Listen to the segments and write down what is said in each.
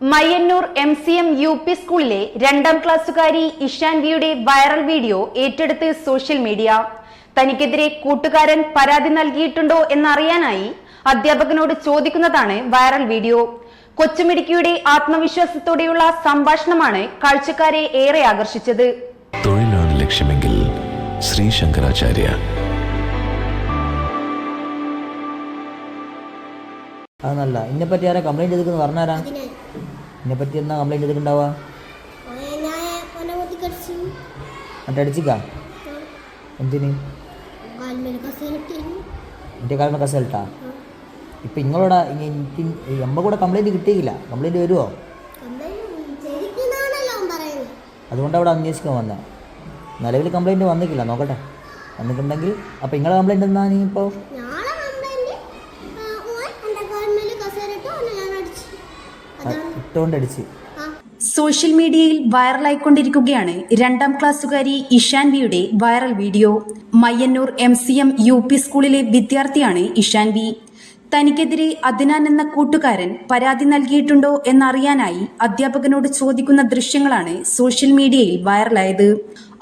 Mayyannur M C M U P സ്കൂളിലെ രണ്ടാം ക്ലാസ്സുകാരി ഇഷാൻവിയുടെ വൈറൽ വീഡിയോ ഏറ്റെടുത്ത് സോഷ്യൽ മീഡിയ തനിക്കെതിരെ കൂട്ടുകാരൻ പരാതി നൽകിയിട്ടുണ്ടോ എന്നറിയാനായി അധ്യാപകനോട് ചോദിക്കുന്നതാണ് വൈറൽ വീഡിയോ കൊച്ചുമിടുക്കിയുടെ ആത്മവിശ്വാസത്തോടെയുള്ള സംഭാഷണമാണ് കാഴ്ചക്കാരെ ഏറെ ആകർഷിച്ചത്. തൊഴിലാണ് ലക്ഷ്യമെങ്കിൽ ശ്രീ ശങ്കരാചാര്യ. അതൊന്നല്ല ഇതിനെ പറ്റി ആരാ കംപ്ലൈന്റ് ചെയ്തിരിക്കുന്നു പറഞ്ഞാരാ? ഇതിനെ പറ്റി എന്നാ കംപ്ലൈന്റ് എന്നിട്ട് അടിച്ചിക്കാ എന്തിന്? എന്റെ കാലിന് കസൽട്ടാ ഇപ്പം നിങ്ങളോട് എനിക്ക് കൂടെ കംപ്ലൈന്റ് കിട്ടിയില്ല. കംപ്ലൈന്റ് വരുമോ അതുകൊണ്ട് അവിടെ അന്വേഷിക്കാൻ വന്നത്. നിലവിൽ കംപ്ലൈന്റ് വന്നിട്ടില്ല. നോക്കട്ടെ. വന്നിട്ടുണ്ടെങ്കിൽ അപ്പോൾ നിങ്ങളുടെ കംപ്ലൈന്റ് എന്നാ നീ ഇപ്പോൾ അടിച്ച് സോഷ്യൽ മീഡിയയിൽ വൈറലായിക്കൊണ്ടിരിക്കുകയാണ് രണ്ടാം ക്ലാസ്സുകാരി ഇഷാൻവിയുടെ viral video. Mayyannur M C M U P സ്കൂളിലെ വിദ്യാർത്ഥിയാണ് ഇഷാൻവി തനിക്കെതിരെ അദ്നാൻ എന്ന കൂട്ടുകാരൻ പരാതി നൽകിയിട്ടുണ്ടോ എന്നറിയാനായി അധ്യാപകനോട് ചോദിക്കുന്ന ദൃശ്യങ്ങളാണ് സോഷ്യൽ മീഡിയയിൽ വൈറലായത്.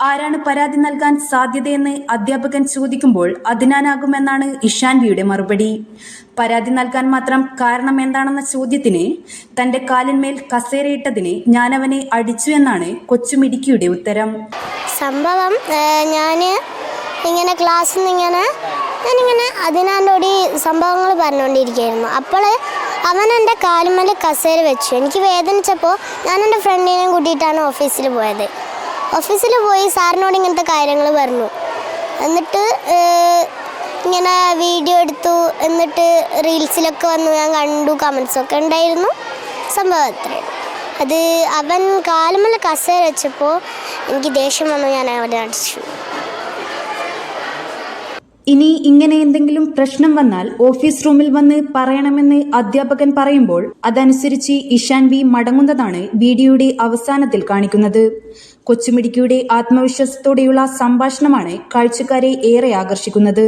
ആരാണ് പരാതി നൽകാൻ സാധ്യതയെന്ന് അധ്യാപകൻ ചോദിക്കുമ്പോൾ അദ്നാനാകുമെന്നാണ് ഇഷാൻവിയുടെ മറുപടി. പരാതി നൽകാൻ മാത്രം കാരണം എന്താണെന്ന ചോദ്യത്തിന് തന്റെ കാലിന്മേൽ കസേരയിട്ടതിന് ഞാനവനെ അടിച്ചു എന്നാണ് കൊച്ചുമിടുക്കിയുടെ ഉത്തരം. സംഭവം ഞാൻ ഇങ്ങനെ ക്ലാസ്സിൽ നിന്ന് ഇങ്ങനെ ഞാനിങ്ങനെ അതിനാലോടി സംഭവങ്ങൾ പറഞ്ഞുകൊണ്ടിരിക്കുകയായിരുന്നു അപ്പോൾ അവൻ എന്റെ കാലുമല കസേര വെച്ചു. എനിക്ക് വേദനിച്ചപ്പോൾ ഞാൻ എന്റെ ഫ്രണ്ടിനെയും കൂട്ടിയിട്ടാണ് ഓഫീസിൽ പോയത്. ഓഫീസിൽ പോയി സാറിനോട് ഇങ്ങനത്തെ കാര്യങ്ങൾ പറഞ്ഞു. എന്നിട്ട് ഇങ്ങനെ വീഡിയോ എടുത്തു. എന്നിട്ട് റീൽസിലൊക്കെ വന്നു ഞാൻ കണ്ടു. കമൻസൊക്കെ ഉണ്ടായിരുന്നു. സംഭവത്തിൽ അത് അവൻ കാലുമല കസേര വെച്ചപ്പോൾ എനിക്ക് ദേഷ്യം വന്നു. ഞാൻ അവനെ അടിച്ചു ഇനി ഇങ്ങനെ എന്തെങ്കിലും പ്രശ്നം വന്നാൽ ഓഫീസ് റൂമിൽ വന്ന് പറയണമെന്ന് അധ്യാപകൻ പറയുമ്പോൾ അതനുസരിച്ച് ഇഷാൻ വി മടങ്ങുന്നതാണ് വീഡിയോയുടെ അവസാനത്തിൽ കാണിക്കുന്നത്. കൊച്ചുമിടുക്കിയുടെ ആത്മവിശ്വാസത്തോടെയുള്ള സംഭാഷണമാണ് കാഴ്ചക്കാരെ ഏറെ ആകർഷിക്കുന്നത്.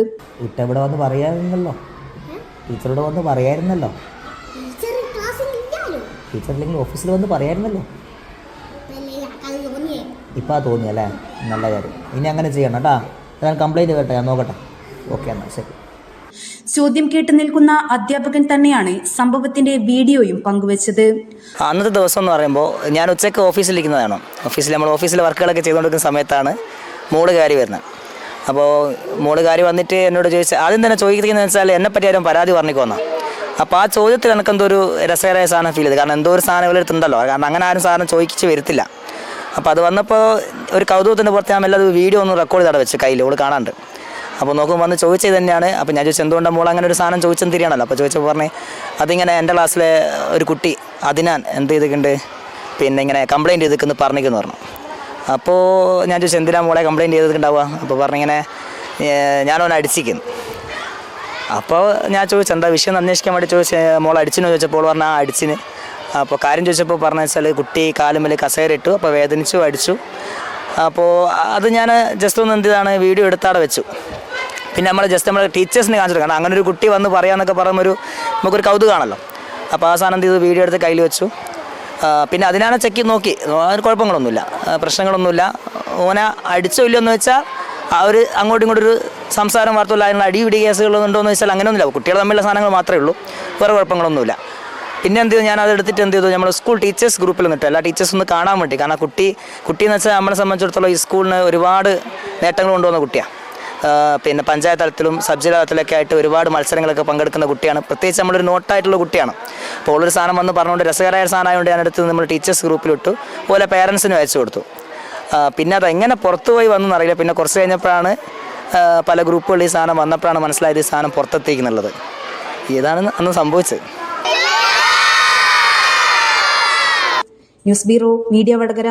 ഇപ്പൊ ഇവിടെ വന്ന് ടീച്ചറോട് വന്ന് പറയായിരുന്നല്ലോ. ടീച്ചർ ഓഫീസിൽ വന്ന് പറയായിരുന്നല്ലോ. ഇപ്പം തോന്നിയല്ലേ? നല്ല കാര്യം. ഇനി അങ്ങനെ ചെയ്യണം കേട്ടാ. ഞാൻ കംപ്ലൈന്റ് കേട്ടോ ഞാൻ നോക്കട്ടെ. ഓക്കെ എന്നാൽ ശരി. ചോദ്യം കേട്ട് നിൽക്കുന്ന അധ്യാപകൻ തന്നെയാണ് സംഭവത്തിന്റെ വീഡിയോയും പങ്കുവച്ചത്. അന്നത്തെ ദിവസം എന്ന് പറയുമ്പോൾ ഞാൻ ഉച്ചയ്ക്ക് ഓഫീസിലിരിക്കുന്നതാണ് ഓഫീസിൽ നമ്മൾ ഓഫീസിലെ വർക്കുകളൊക്കെ ചെയ്തുകൊണ്ടിരിക്കുന്ന സമയത്താണ് മോൾ കയറി വരുന്നത്. അപ്പോൾ മോൾ കയറി വന്നിട്ട് എന്നോട് ചോദിച്ച ആദ്യം തന്നെ ചോദിക്കുന്നതെന്ന് വെച്ചാൽ എന്നെ പറ്റി ആരും പരാതി പറഞ്ഞിക്കോന്നാ അപ്പോൾ ആ ചോദ്യത്തിൽ എനിക്ക് എന്തോ ഒരു രസകരമായ സാധനം ഫീൽ ചെയ്തു. കാരണം എന്തോ ഒരു സാധനം ഇവരെടുത്തുണ്ടല്ലോ കാരണം അങ്ങനെ ആരും സാധനം ചോദിച്ച് വരത്തില്ല. അപ്പോൾ അത് വന്നപ്പോൾ ഒരു കൗതുകത്തിന്റെ പുറത്ത് ഞാൻ എല്ലാം വീഡിയോ ഒന്ന് റെക്കോർഡ് ചെയ്താണ് വെച്ച് കയ്യിൽ ഓൾ കാണാണ്ട്. അപ്പോൾ നോക്കുമ്പോൾ വന്ന് ചോദിച്ചത് തന്നെയാണ്. അപ്പോൾ ഞാൻ ചോദിച്ചു എന്തുകൊണ്ടാണ് മോൾ അങ്ങനെ ഒരു സാധനം ചോദിച്ചെന്ന് തിരിയാണല്ലോ? അപ്പോൾ ചോദിച്ചപ്പോൾ പറഞ്ഞേ അതിങ്ങനെ എന്റെ ക്ലാസ്സിലെ ഒരു കുട്ടി അതിനാൻ എന്ത് ചെയ്തിട്ടുണ്ട്? പിന്നെ ഇങ്ങനെ കംപ്ലയിന്റ് ചെയ്തിരിക്കുന്നു പറഞ്ഞിരിക്കുന്നു പറഞ്ഞു. അപ്പോൾ ഞാൻ ചോദിച്ചു എന്തിനാണ് മോളെ കംപ്ലയിന്റ് ചെയ്തിട്ടുണ്ടാവുക? അപ്പോൾ പറഞ്ഞിങ്ങനെ ഞാനവനെ അടിച്ചിരിക്കുന്നു. അപ്പോൾ ഞാൻ ചോദിച്ചു എന്താ വിഷയം അന്വേഷിക്കാൻ വേണ്ടി ചോദിച്ചു മോൾ അടിച്ചിനോ ചോദിച്ചപ്പോൾ പറഞ്ഞ ആ അടിച്ചിന്. അപ്പോൾ കാര്യം ചോദിച്ചപ്പോൾ പറഞ്ഞ വെച്ചാൽ കുട്ടി കാലുമ്മൽ കസേര ഇട്ടു അപ്പോൾ വേദനിച്ചു അടിച്ചു. അപ്പോൾ അത് ഞാൻ ജസ്റ്റ് ഒന്ന് എന്ത് വീഡിയോ എടുത്താടെ വെച്ചു. പിന്നെ നമ്മൾ ജസ്റ്റ് നമ്മൾ ടീച്ചേഴ്സിനെ കാണിച്ചു കാരണം അങ്ങനെ ഒരു കുട്ടി വന്ന് പറയാന്നൊക്കെ പറയുമ്പോൾ ഒരു നമുക്കൊരു കൗതുകമാണല്ലോ അപ്പോൾ ആ സാധനം ചെയ്തു? വീഡിയോ എടുത്ത് കയ്യിൽ വെച്ചു. പിന്നെ അതിനാണ് ചെക്ക് നോക്കി. കുഴപ്പങ്ങളൊന്നുമില്ല. പ്രശ്നങ്ങളൊന്നുമില്ല. ഓന അടിച്ചോ ഇല്ലയോ എന്ന് വെച്ചാൽ ആ ഒരു അങ്ങോട്ടും ഇങ്ങോട്ടും ഒരു സംസാരം വാർത്തയില്ല അതിനുള്ള അടി പിടി കേസുകളുണ്ടോ എന്ന് വെച്ചാൽ അങ്ങനെയൊന്നുമില്ല. കുട്ടികൾ തമ്മിലുള്ള സാധനങ്ങൾ മാത്രമേ ഉള്ളൂ. വേറെ കുഴപ്പങ്ങളൊന്നുമില്ല. പിന്നെ എന്ത് ചെയ്തു? ഞാൻ അത് എടുത്തിട്ട് എന്ത് ചെയ്തു? നമ്മൾ സ്കൂൾ ടീച്ചേഴ്സ് ഗ്രൂപ്പിൽ നിന്നിട്ട് എല്ലാ ടീച്ചേഴ്സ് ഒന്ന് കാണാൻ വേണ്ടി. കാരണം കുട്ടി കുട്ടി എന്ന് വെച്ചാൽ നമ്മളെ സംബന്ധിച്ചിടത്തോളം ഈ സ്കൂളിന് ഒരുപാട് നേട്ടങ്ങൾ കൊണ്ടുവന്ന കുട്ടിയാണ് പിന്നെ പഞ്ചായത്ത് തലത്തിലും സബ് ജില്ലാ തലത്തിലൊക്കെ ആയിട്ട് ഒരുപാട് മത്സരങ്ങളൊക്കെ പങ്കെടുക്കുന്ന കുട്ടിയാണ്. പ്രത്യേകിച്ച് നമ്മളൊരു നോട്ടായിട്ടുള്ള കുട്ടിയാണ്. അപ്പോൾ ഉള്ളൊരു സാധനം വന്ന് പറഞ്ഞുകൊണ്ട് രസകരമായ സാധനമായതുകൊണ്ട് ഞാൻ അടുത്ത് നമ്മൾ ടീച്ചേഴ്സ് ഗ്രൂപ്പിലിട്ടു അതുപോലെ പേരൻസിനും അയച്ചു കൊടുത്തു. പിന്നെ അത് എങ്ങനെ പുറത്തു പോയി വന്നെന്നറിയില്ല പിന്നെ കുറച്ച് കഴിഞ്ഞപ്പോഴാണ് പല ഗ്രൂപ്പുകളിൽ ഈ സാധനം വന്നപ്പോഴാണ് മനസ്സിലായത് ഈ സാധനം പുറത്തെത്തിക്കുന്നുള്ളത്. ഇതാണ് അന്ന് സംഭവിച്ചത്? News bureau media Vadakara.